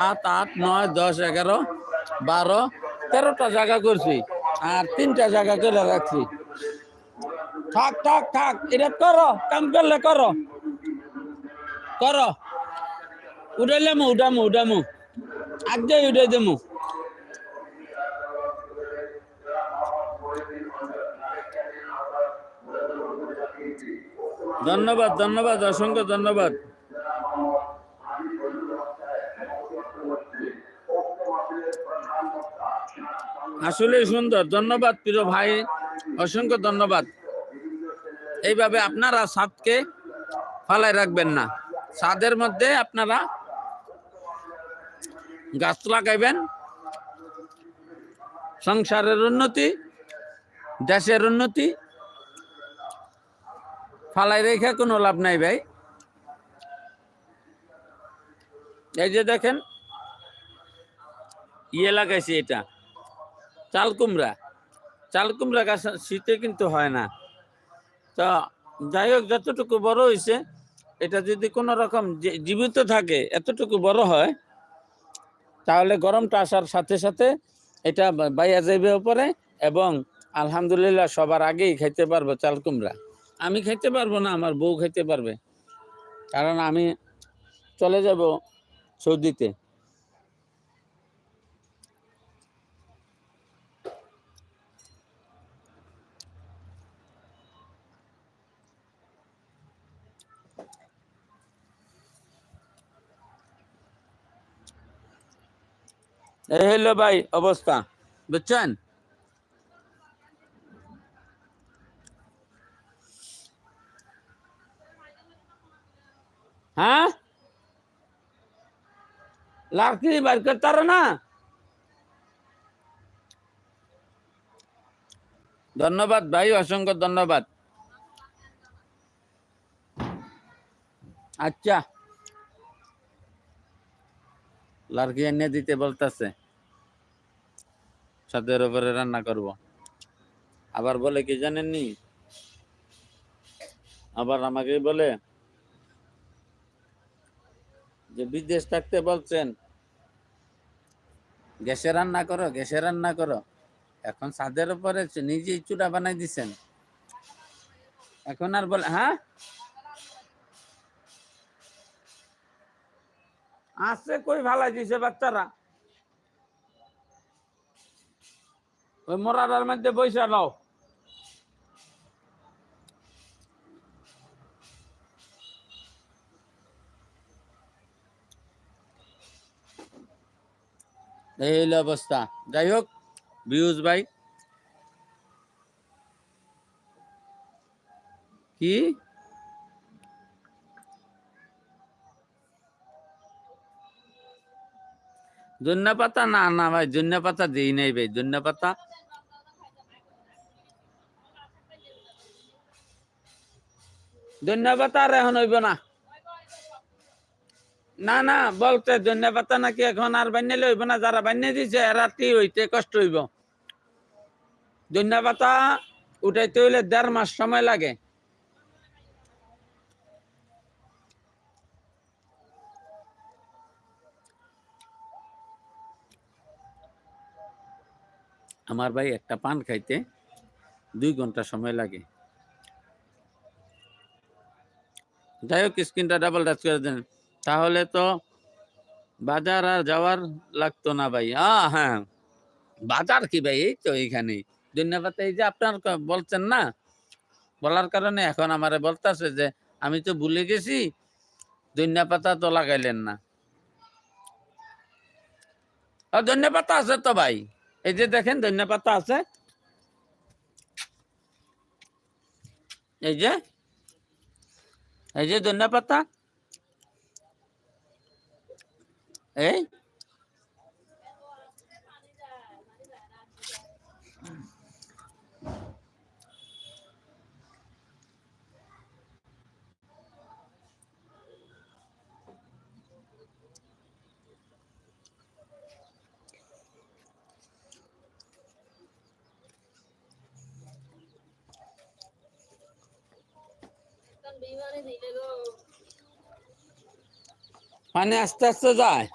সাত, আট, নয়, দশ, এগারো, বারো, তেরোটা জায়গা করছি আর তিনটা জায়গা করে রাখছি থাক থাক থাক, এটা করো, কাম করলে করো। করো। উঠাইলামু, উঠামু উঠামু। আগে উঠাই দেমু। ধন্যবাদ ধন্যবাদ, অসংখ্য ধন্যবাদ। আসলে সুন্দর, ধন্যবাদ প্রিয় ভাই, অসংখ্য ধন্যবাদ। এইভাবে আপনারা ছাদকে ফালাই রাখবেন না। ছাদের মধ্যে আপনারা গাছ লাগাইবেন, সংসারের উন্নতি, দেশের উন্নতি ফালাই রেখে কোনো লাভ নাই ভাই। এই যে দেখেন ইয়ে লাগাইছি এটা। চাল কুমড়া। চাল কুমড়া গাছ শীতে কিন্তু হয় না। তা যাই হোক, যতটুকু বড় হয়েছে এটা যদি কোনো রকম জীবিত থাকে, এতটুকু বড় হয়, তাহলে গরমটা আসার সাথে সাথে এটা বাইয়া যাইবে উপরে এবং আলহামদুলিল্লাহ সবার আগেই খাইতে পারব চাল কুমড়া। আমি খাইতে পারব না, আমার বউ খাইতে পারবে। কারণ আমি চলে যাব সৌদিতে। এই হলো ভাই অবস্থা, বুঝছেন? হ্যাঁ? লাকড়ি বার করতে না? ধন্যবাদ ভাই, অসংখ্য ধন্যবাদ। আচ্ছা। লার্কি এনে দিতে বলতেছে। ছাদের উপরে রান্না করব। আবার বলে কি জানেননি? আবার আমাকে বলে যে বিদেশ থাকতে বলছেন, গ্যাসে রান্না করো, গ্যাসে রান্না করো। এখন ছাদের উপরে নিজেই চূড়া বানাই দিছেন। এখন আর বলে হ্যাঁ? আছে কই ভালাই দিছে বাচ্চারা? ওই মোরাটার মধ্যে বৈশা নাও। এই অবস্থা। যাই হোক, বিউজ ভাই। কি? ধন্যা পাতা না না ভাই ধন্যা পাতা দেই নাই ভাই ধন্যা পাতা ধন্যা পাতা আর এখন হইব না। না না, বলতে ধন্যা পাতা নাকি এখন আর বান্যালে হইব না, যারা বান্যা দিছে রাতি হইতে কষ্ট হইব। ধন্যা পাতা উঠাইতে হইলে দেড় মাস সময় লাগে। আমার ভাই একটা পান খাইতে দুই ঘণ্টা সময় লাগে। যাই হোক স্ক্রিনটা ডাবল টাচ করে দেন। তাহলে তো বাজার আর যাওয়ার লাগতো না ভাই। আহ, হ্যাঁ। বাজার কি ভাই? এই তো এইখানে ধন্যবাদ। এই যে আপনার বলছেন না বলার কারণে এখন আমারে বলতেছে যে আমি তো ভুলে গেছি ধনিয়া পাতা তো লাগাইলেন না। ধনিয়া পাতা আছে তো ভাই। এই যে দেখেন ধনিয়া পাতা আছে। এই যে এই যে ধনিয়া পাতা এই? পানি আস্তে আস্তে যায়।